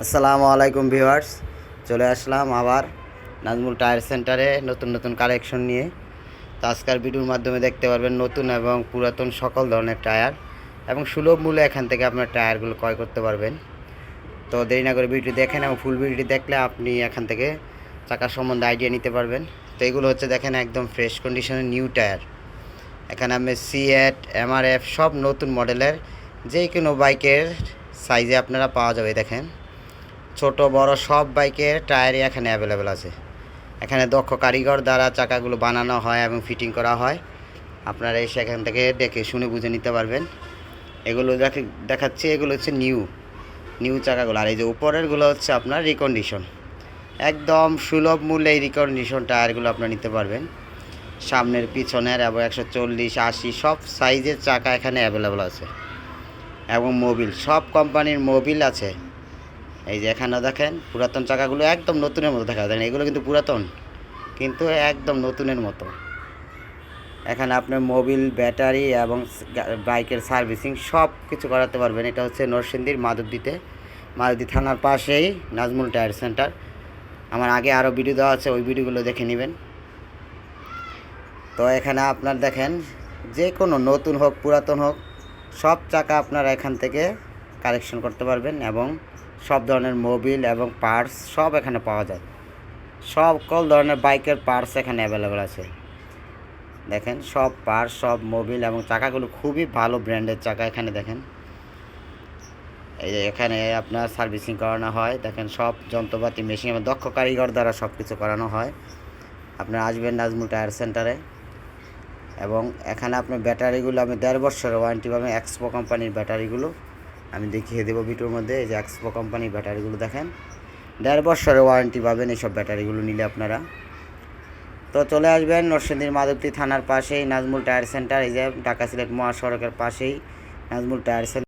আসসালামু আলাইকুম ভিউয়ার্স। চলে আসলাম আবার নাজমুল টায়ার সেন্টারে নতুন নতুন কালেকশন নিয়ে। তো আজকের ভিডিওর মাধ্যমে দেখতে পারবেন নতুন এবং পুরাতন সকল ধরনের টায়ার এবং সুলভ মূল্যে এখান থেকে আপনার টায়ারগুলো ক্রয় করতে পারবেন। তো দেরি না করে ভিডিও দেখেন এবং ফুল ভিডিওটি দেখলে আপনি এখান থেকে চাকার সম্বন্ধে আইডিয়া নিতে পারবেন। তো এগুলো হচ্ছে দেখেন একদম ফ্রেশ কন্ডিশনের নিউ টায়ার। এখানে আমি সিএট এমআরএফ সব নতুন মডেলের যে কোনো বাইকের সাইজে আপনারা পাওয়া যাবে দেখেন। ছোট, বড় সব বাইকের টায়ারই এখানে অ্যাভেলেবেল আছে। এখানে দক্ষ কারিগর দ্বারা চাকাগুলো বানানো হয় এবং ফিটিং করা হয়। আপনারা এসে এখান থেকে দেখে শুনে বুঝে নিতে পারবেন। এগুলো দেখে, দেখাচ্ছি, এগুলো হচ্ছে নিউ নিউ চাকাগুলো। আর এই যে উপরেরগুলো হচ্ছে আপনার রিকন্ডিশন একদম সুলভ মূল্যে এই রিকন্ডিশন টায়ারগুলো আপনারা নিতে পারবেন। সামনের, পিছনের এবং একশো চল্লিশ, আশি সব সাইজের চাকা এখানে অ্যাভেলেবেল আছে। এবং মোবিল সব কোম্পানির মোবিল আছে। এই যে এখানে দেখেন পুরাতন চাকাগুলো একদম নতুনের মতো দেখা যায় এগুলো কিন্তু পুরাতন, কিন্তু একদম নতুনের মতো। এখানে আপনার মোবিল, ব্যাটারি এবং বাইকের সার্ভিসিং সব কিছু করাতে পারবেন। এটা হচ্ছে নরসিংদীর মাধবদীতে। মাধবদী থানার পাশেই নাজমুল টায়ার সেন্টার। আমার আগে আরও ভিডিও দেওয়া আছে, ওই ভিডিওগুলো দেখে নেবেন। তো এখানে আপনার দেখেন, যে কোনো নতুন হোক, পুরাতন হোক, সব চাকা আপনারা এখান থেকে কালেকশন করতে পারবেন এবং সব ধরনের মোবিল এবং পার্টস সব এখানে পাওয়া যায়। সকল ধরনের বাইকের পার্টস এখানে অ্যাভেলেবেল আছে। দেখেন, সব পার্টস, সব মোবিল এবং চাকাগুলো খুবই ভালো ব্র্যান্ডের চাকা এখানে দেখেন। এই এখানে আপনার সার্ভিসিং করানো হয়। দেখেন, সব যন্ত্রপাতি, মেশিন এবং দক্ষ কারিগর দ্বারা সব কিছু করানো হয়। আপনার আসবেন নাজমুল টায়ার সেন্টারে। এবং এখানে আপনার ব্যাটারিগুলো আমি দেড় বছরের ওয়ারেন্টি পাবেন এক্সপো কোম্পানির ব্যাটারিগুলো। আমি দেখিয়ে দেবো ভিডিওর মধ্যে, এই যে এক্সপো কোম্পানির ব্যাটারিগুলো দেখেন। দেড় বছরের ওয়ারেন্টি পাবেন এইসব ব্যাটারিগুলো নিলে আপনারা। তো চলে আসবেন নরসিংদীর মাধবতী থানার পাশেই, নাজমুল টায়ার সেন্টার, এই যে ঢাকা সিলেট মহাসড়কের পাশেই, নাজমুল টায়ার সেন্টার।